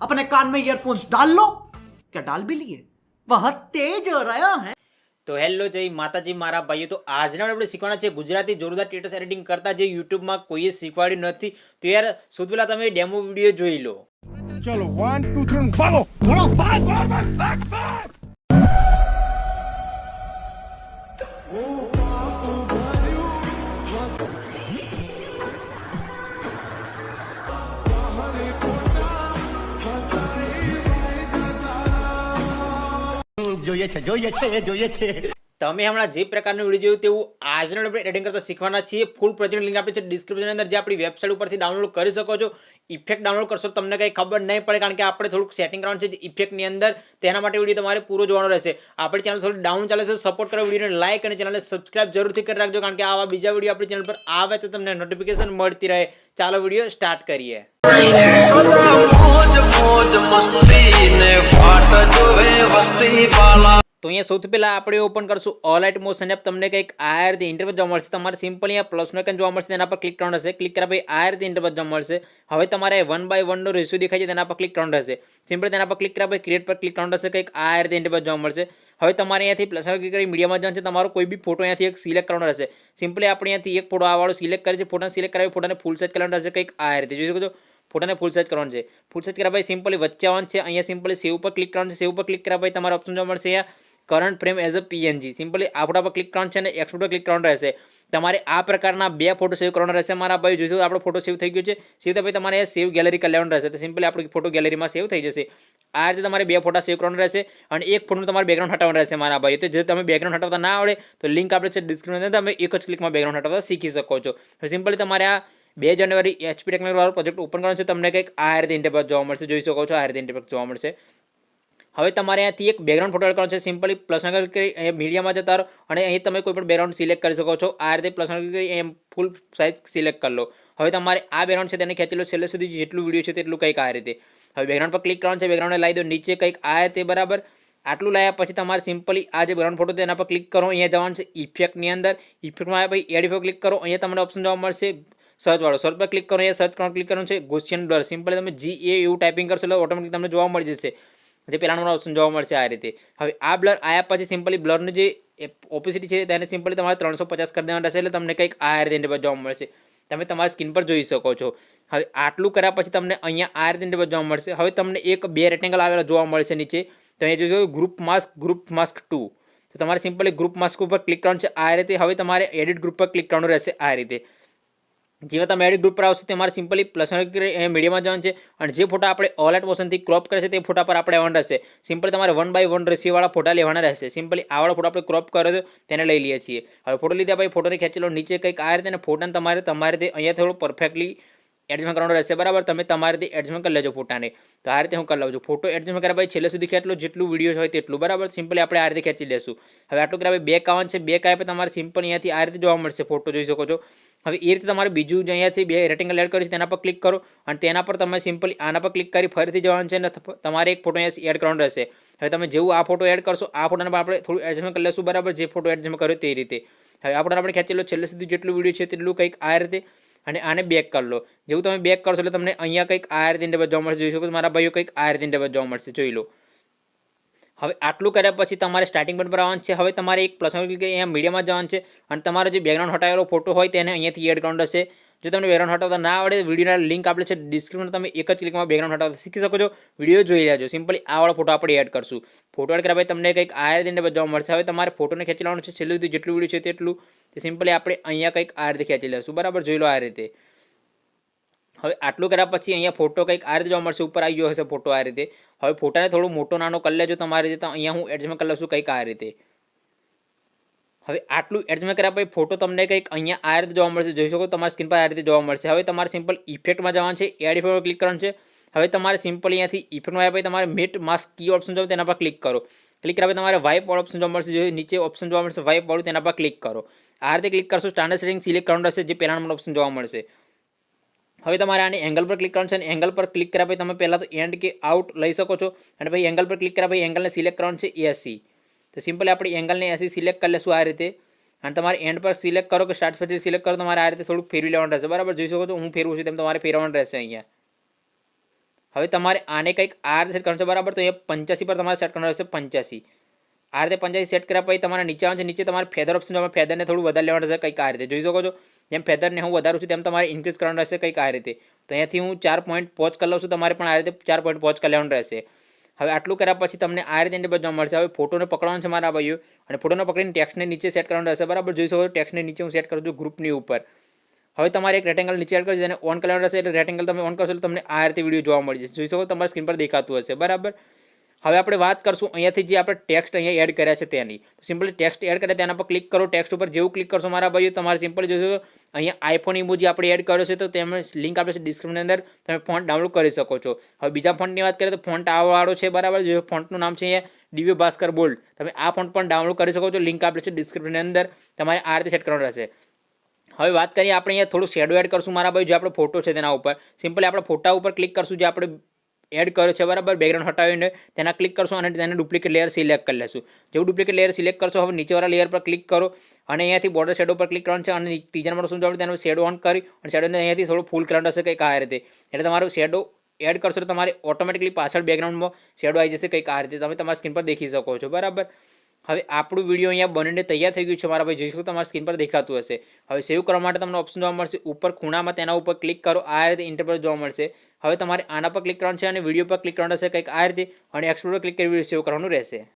अपने कान में ईयरफोन्स डाल लो क्या डाल भी लिए वह तेज हो रहा है તો હેલો જય માતાજી મારા ભાઈઓ તો આજના આપણે શીખવાના છે ગુજરાતી જોરદાર સ્ટેટસ એડિટિંગ કરતા જે યુટ્યુબમાં કોઈએ શીખવાડ્યું નથી તો યાર સૌથી પહેલા તમે ડેમો વિડીયો જોઈ લો चलो वन टू थ्री भागो भागो भाग भाग જોઈએ છે જોઈએ છે જોઈએ છે. તમે હમણાં જે પ્રકારનું વીડિયો જોયું તેવું આજના આપણે એડિટિંગ કરતા શીખવાના છીએ. ફૂલ પ્રોજેક્ટ લિંક આપી છે. ડિસ્ક્રિપ્શન અંદર જે આપણી વેબસાઇટ ઉપરથી ડાઉનલોડ કરી શકો છો. ઇફેક્ટ ડાઉનલોડ કરશો તમને કંઈ ખબર નહીં પડે કારણ કે આપણે થોડુંક સેટિંગ કરવાનું છે ઇફેક્ટની અંદર તેના માટે વીડિયો તમારે પૂરો જોવાનો રહેશે આપણી ચેનલ થોડી ડાઉન ચાલે છે સપોર્ટ કરો વિડીયોને લાઇક અને ચેનલને સબસ્ક્રાઇબ જરૂરથી કરી રાખજો કારણ કે આવા બીજા વીડિયો આપણી ચેનલ પર આવે તો તમને નોટિફિકેશન મળતી રહે ચાલો વીડિયો સ્ટાર્ટ કરીએ તો અહીંયા સૌથી પહેલાં આપણે ઓપન કરશું ઓલ આઇટ મોશન એપ તમને કંઈક આ રીતે ઇન્ટરવ્યુ જોવા મળશે. તમારે સિમ્પલ અહીંયા પ્લસનો કંઈક જોવા મળશે, તેના પર ક્લિક કરવાનું રહેશે. ક્લિક કર્યા પછી આ રીતે ઇન્ટરવ્યુ જોવા મળશે. હવે તમારે વન બાય વનનો રેશિયો દેખાય છે, તેના પર ક્લિક કરવાનું રહેશે. સિમ્પલ તેના પર ક્લિક કર્યા પછી ક્રિએટ પર ક્લિક કરવાનું રહેશે. કંઈક આ રીતે ઇન્ટરવ્યુ જોવા મળશે. હવે તમારે અહીંયાથી પ્લસ ક્લિક કરી મીડિયામાં જવાનું છે. તમારો કોઈ બી ફોટો અહીંયાથી એક સિલેક્ટ કરવાનો રહેશે. સિમ્પલી આપણે અહીંયાથી એક ફોટો આવાળો સિલેક્ટ કરે છે. ફોટોને સિલેક્ટ કરાવી ફોટોને ફૂલ સાઇઝ કરવાનું રહેશે. કંઈક આ રીતે. જોઈ શકો છો? ફોટાને ફૂલ સાઇઝ કરવાનું છે. ફૂલ સાઇઝ કર્યા પછી સિમ્પલી વચ્ચે આવવાનું છે. અહીંયા સિમ્પલી સેવ પર ક્લિક કરવાનું છે. સેવ પર ક્લિક કર્યા તમારે ઓપ્શન જોવા મળશે અહીંયા. Current frame as a PNG simply આ ફોટા પર ક્લિક કરવાનું છે અને એક્સપોર્ટ પર ક્લિક કરવાનું રહેશે. તમારે આ પ્રકારના બે ફોટો સેવ કરવાનો રહેશે. મારા ભાઈ જોઈશું આપણો ફોટો સેવ થઈ ગયો છે. સેવ તો ભાઈ તમારે સેવ ગેલેરી કરી લેવાનું રહેશે. તો સિમ્પલી આપણો ફોટો ગેલેરીમાં સેવ થઈ જશે. આ રીતે તમારે બે ફોટા સેવ કરવાનો રહેશે અને એક ફોટોનું તમારે બેકગ્રાઉન્ડ હટાવવાનું રહેશે, મારા ભાઈ. તો જે તમે બેકગ્રાઉન્ડ હટાવતા ના આવડે, તો લિંક આપણે છે ડિસ્ક્રિપ્શન તમે એક જ ક્લિકમાં બેકગ્રાઉન્ડ હટાવતા શીખી શકો છો. સિમ્પલી તમારે આ બે જાન્યુઆરી એચપી ટેકનિકલ વાળો પ્રોજેક્ટ ઓપન કરવાનો છે. તમને કંઈક આ રીતે ઇન્ટરફેસ જોવા મળશે. જોઈ શકો છો, આ રીતે ઇન્ટરફેસ જોવા મળશે. હવે તમારે અહીંયાથી એક બેકગ્રાઉન્ડ ફોટો એડ કરવાનો છે. સિમ્પલી પ્લસ કરી મીડિયામાં જતા રહો અને અહીં તમે કોઈ પણ બેકગ્રાઉન્ડ સિલેક્ટ કરી શકો છો. આ રીતે પ્લસ કરી એમ ફૂલ સાઇઝ સિલેક્ટ કરી લો. હવે તમારે આ બેકગ્રાઉન્ડ છે તેને ખેંચી લો. છેલ્લે સુધી જેટલું વીડિયો છે તેટલું કંઈક આ રીતે. હવે બેકગ્રાઉન્ડ પર ક્લિક કરવાનું છે. બેકગ્રાઉન્ડને લાવી દો. નીચે કંઈક આ રીતે બરાબર. આટલું લાયા પછી તમારે સિમ્પલી આ જે બેકગ્રાઉન્ડ ફોટો તેના પર ક્લિક કરો. અહીંયા જવાનું છે ઇફેક્ટની અંદર. ઇફેક્ટમાં આવ્યા પછી એડ ઇફેક્ટ ક્લિક કરો. અહીંયા તમને ઓપ્શન જોવા મળશે સર્ચવાળો સર્ચ પર ક્લિક કરો. અહીંયા સર્ચ કરવાનું ક્લિક કરવાનું છે. ગોસિયન બ્લર સિમ્પલી તમે જી એ એવું ટાઈપિંગ કરશો એટલે ઓટોમેટિક તમને જોવા મળી જશે. જે પહેલાંનો ઓપ્શન જોવા મળશે આ રીતે. હવે આ બ્લર આયા પછી સિમ્પલી બ્લરનું જે ઓપોસિટી છે તેને સિમ્પલી તમારે ત્રણસો પચાસ કરી દેવાનું રહેશે એટલે તમને કંઈક આ રીતે જોવા મળશે. તમે તમારી સ્કીન પર જોઈ શકો છો. હવે આટલું કર્યા પછી તમને અહીંયા આ રીતે જોવા મળશે. હવે તમને એક બે રેક્ટેંગલ આવેલા જોવા મળશે નીચે. તો અહીંયા જોજો group mask group mask two તો તમારે સિમ્પલી ગ્રુપ માસ્ક ઉપર ક્લિક કરવાનું છે. આ રીતે હવે તમારે એડિટ ગ્રુપ પર ક્લિક કરવાનું રહેશે આ રીતે. જેવા તમે એડિટ ગ્રુપ પર આવશે તમારે સિમ્પલી પ્લસ મીડિયામાં જવાનું છે. અને જે ફોટા આપણે ઓલ એટ મોશનથી ક્રોપ કરે છે તે ફોટા પર આપણે આવવાનું રહેશે. સિમ્પલી તમારે વન બાય વન રેસીવાળા ફોટા લેવાના રહેશે. સિમ્પલી આવાળો ફોટો આપણે ક્રોપ કર્યો તો તેને લઈ લઈએ છીએ. હવે ફોટો લીધા પછી ફોટોને ખેંચેલો નીચે કંઈક આ રીતે ફોટાને તમારે તમારે તે અહીંયા થોડું પરફેક્ટલી એડજસ્ટમેન્ટ કરવાનું રહેશે. બરાબર? તમે તમારે રીતે એડજસ્ટમેન્ટ કરી લેજો ફોટાને. તો આ રીતે હું કરી લઉં છું. ફોટો એડજસ્ટમેન્ટ કર્યા પછી છેલ્લે સુધી ખેંચલો. જેટલું વીડિયો હોય તેટલું. બરાબર? સિમ્પલી આપણે આ રીતે ખેંચી લેશું. હવે આટલું કર્યા બે કાવન છે. બે કાય તમારે સિમ્પલ અહીંયાથી આ રીતે જોવા મળશે. ફોટો જોઈ શકો છો. હવે એ રીતે તમારે બીજું જે અહીંયાથી બે રેટિંગ એડ કર્યું છે તેના પર ક્લિક કરો. અને તેના પર તમે સિમ્પલી આના પર ક્લિક કરી ફરીથી જવાનું છે અને તમારે એક ફોટો અહીંયા એડ કરવાનો રહેશે. હવે તમે જેવું આ ફોટો એડ કરશો, આ ફોટાને આપણે થોડું એડજસ્ટમેન્ટ કરી લેશું. બરાબર? જે ફોટો એડજસ્ટમેન્ટ કર્યો તે રીતે. હવે આપણે આપણે ખેંચી લો. છેલ્લે સુધી જેટલું વીડિયો છે તેટલું કંઈક આ રીતે અને આને બેક કરી લો. જેવું તમે બેક કરશો એટલે તમને અહીંયા કંઈક આ રીતે ઇન્ટરફેસ જોવા મળશે. જોઈ શકો મારા ભાઈઓ કંઈક આ રીતે ઇન્ટરફેસ જોવા મળશે. જોઈ લો. હવે આટલું કર્યા પછી તમારે સ્ટાર્ટિંગ પણ આવવાનું છે. હવે તમારે એક પ્લસ ક્લિક અહીંયા મીડિયામાં જવાનું છે. અને તમારો જે બેકગ્રાઉન્ડ હટાવેલો ફોટો હોય તેને અહીંયાથી એડ કરવાનો રહેશે. જો તમને બેકગ્રાઉન્ડ હટાવતા ના આવડે, વિડીયોના લિંક આપેલ છે ડિસ્ક્રિપ્શન તમે એક જ ક્લિકમાં બેકગ્રાઉન્ડ હટાવતા શીખી શકો છો. વીડિયો જોઈ લેજો. સિમ્પલી આવાળો ફોટો આપણે એડ કરશું. ફોટો એડ કર્યા તમને કંઈક આયર રીતે જોવા મળશે. હવે તમારે ફોટોને ખેંચી લેવાનું છે. છેલ્લું સુધી જેટલું વીડિયો છે તેટલું. તે સિમ્પલી આપણે અહીંયા કંઈક આ રીતે ખેંચી લેશું. બરાબર? જોઈ લો આ રીતે. હવે આટલું કર્યા પછી અહીંયા ફોટો કંઈક આ રીતે જોવા મળશે. ઉપર આવી ગયો હશે ફોટો આ રીતે. હવે ફોટાને થોડો મોટો, નાનો કરી લેજો તમારી રીતે. અહીંયા હું એડજસ્ટમેન્ટ કરી લઉં છું કંઈક આ રીતે. હવે આટલું એડજમેન્ટ કર્યા પછી ફોટો તમને કંઈક અહીંયા આ રીતે જોવા મળશે. જોઈ શકો તમારી સ્ક્રીન પર આ રીતે જોવા મળશે. હવે તમારે સિમ્પલ ઇફેક્ટમાં જવાનું છે. એડ ઇફેક્ટ ક્લિક કરવાનું છે. હવે તમારે સિમ્પલ અહીંયાથી ઇફેક્ટમાં આવ્યા પછી તમારે મેટ માસ્ક કી ઓપ્શન જોવો તેના પર ક્લિક કરો. ક્લિક કર્યા પછી તમારે વાઇપ વાળો ઓપ્શન જોવા મળશે. જો નીચે ઓપ્શન જોવા મળશે વાઇપ વાળું તેના પર ક્લિક કરો. આ રીતે ક્લિક કરશો સ્ટાન્ડર્ડ સેટિંગ સિલેક્ટ કરવાનું રહેશે, જે પહેલા નંબર ઓપ્શન જોવા મળશે. હવે તમારે આને એંગલ પર ક્લિક કરવાનું છે. અને એંગલ પર ક્લિક કર્યા પછી તમે પહેલાં તો એન્ડ કે આઉટ લઈ શકો છો. અને પછી એંગલ પર ક્લિક કર્યા પછી એંગલને સિલેક્ટ કરવાનું છે એસી તો સિમ્પલી આપણે એંગલને એસી સિલેક્ટ કરી લેશું આ રીતે. અને તમારે એન્ડ પર સિલેક્ટ કરો કે સ્ટાર્ટ ફરીથી સિલેક્ટ કરો, તમારે આ રીતે થોડુંક ફેરવી લેવાનું રહેશે. બરાબર? જોઈ શકો છો, હું ફેરવું છું તેમ તમારે ફેરવવાનું રહેશે અહીંયા. હવે તમારે આને કંઈક આ સેટ કરવાનું છે, બરાબર? તો અહીંયા પંચ્યાસી પર તમારે સેટ કરવાનું રહેશે, પંચ્યાસી. આ રીતે પંચ્યાસી સેટ કર્યા પછી તમારે નીચે આવશે નીચે તમારે ફેદર ઓપ્શન છે ફેદરને થોડું વધારે લેવાનું રહેશે કંઈક આ રીતે. જોઈ શકો છો? જેમ ફેદરને હું વધારું છું તેમ તમારે ઇન્ક્રીઝ કરવાનું રહેશે કંઈક આ રીતે. તો અહીંયાથી હું ચાર પોઈન્ટ પોચ કરી લઉં છું, તમારે પણ આ રીતે ચાર પોઈન્ટ પહોંચ કરી લેવાનું રહેશે. હવે આટલું કર્યા પછી તમને આ રીતે ઇન્ટરફેસ જોવા મળશે. હવે ફોટોને પકડવાનો છે મારા ભાઈઓ. અને ફોટોને પકડીને ટેક્સને નીચે સેટ કરવાનું રહેશે. બરાબર? જોઈ શકો ટેક્સને નીચે હું સેટ કરું છું ગ્રુપની ઉપર. હવે તમારે એક રેટેંગલ નીચે એડ કરજો જેને ઓન કરવાનું રહેશે એટલે રેટેંગલ તમે ઓન કરશો એટલે તમને આ રીતે વીડિયો જોવા મળી જશે. જોઈ શકો તમારી સ્ક્રીન પર દેખાતું હશે. બરાબર? હવે આપણે વાત કરશું અહીંયાથી જે આપણે ટેક્સ્ટ અહીંયા એડ કર્યા છે તેની. સિમ્પલી ટેક્સ્ટ એડ કર્યા, તેના પર ક્લિક કરો. ટેક્સ્ટ ઉપર જેવું ક્લિક કરશો મારા ભાઈઓ, તમારે સિમ્પલ જોશો અહીંયા આઈફોન ઇમોજી આપણે એડ કર્યો છે, તો તેમાં લિંક આપે છે ડિસ્ક્રિપ્શનની અંદર. તમે ફોન્ટ ડાઉનલોડ કરી શકો છો. હવે બીજા ફોન્ટની વાત કરીએ તો ફોન્ટ આવાળો છે, બરાબર? જે ફોન્ટનું નામ છે અહીંયા દિવ્ય ભાસ્કર બોલ્ડ. તમે આ ફોન્ટ પણ ડાઉનલોડ કરી શકો છો લિંક આપે છે ડિસ્ક્રિપ્શનની અંદર. તમારે આ રીતે સેટ કરવાનું રહેશે. હવે વાત કરીએ આપણે અહીંયા થોડું શેડો એડ કરશું મારા ભાઈ, જે આપણો ફોટો છે તેના ઉપર. સિમ્પલી આપણે ફોટા ઉપર ક્લિક કરશું, જે આપણે એડ કર્યો છે, બરાબર? બેકગ્રાઉન્ડ હટાવીને તેના ક્લિક કરશો અને તેને ડુપ્લિકેટ લેયર સિલેક્ટ કરી લેશું. જેવું ડુપ્લિકેટ લેયર સિલેક્ટ કરશો, હવે નીચેવાળા લેયર પર ક્લિક કરો અને અહીંયાથી બોર્ડર શેડો પર ક્લિક કરવાનું છે અને ત્રીજા નંબર શું જવાનું તેનો શેડો ઓન કરી અને શેડોને અહીંયાથી થોડું ફૂલ કરવાનું હશે, કંઈક આ રીતે. એટલે તમારું શેડો એડ કરશો તો તમારે ઓટોમેટિકલી પાછળ બેકગ્રાઉન્ડમાં શેડો આવી જશે, કંઈક આ રીતે. તમે તમારા સ્ક્રીન પર દેખી શકો છો, બરાબર? હવે આપણું વીડિયો અહીંયા બનીને તૈયાર થઈ ગયું છે મારા ભાઈ. જોઈ શકો તમારા સ્ક્રીન પર દેખાતું હશે. હવે સેવ કરવા માટે તમને ઓપ્શન જોવા મળશે. ઉપર ખૂણામાં તેના ઉપર ક્લિક કરો. આ રીતે ઇન્ટરપ્રેટ જોવા મળશે. હવે તમારે આના પર ક્લિક કરવાનું છે અને વીડિયો પર ક્લિક કરવાનું રહેશે કંઈક આ રીતે. અને એક્સપ્લોર ક્લિક કરી સેવ કરવાનું રહેશે.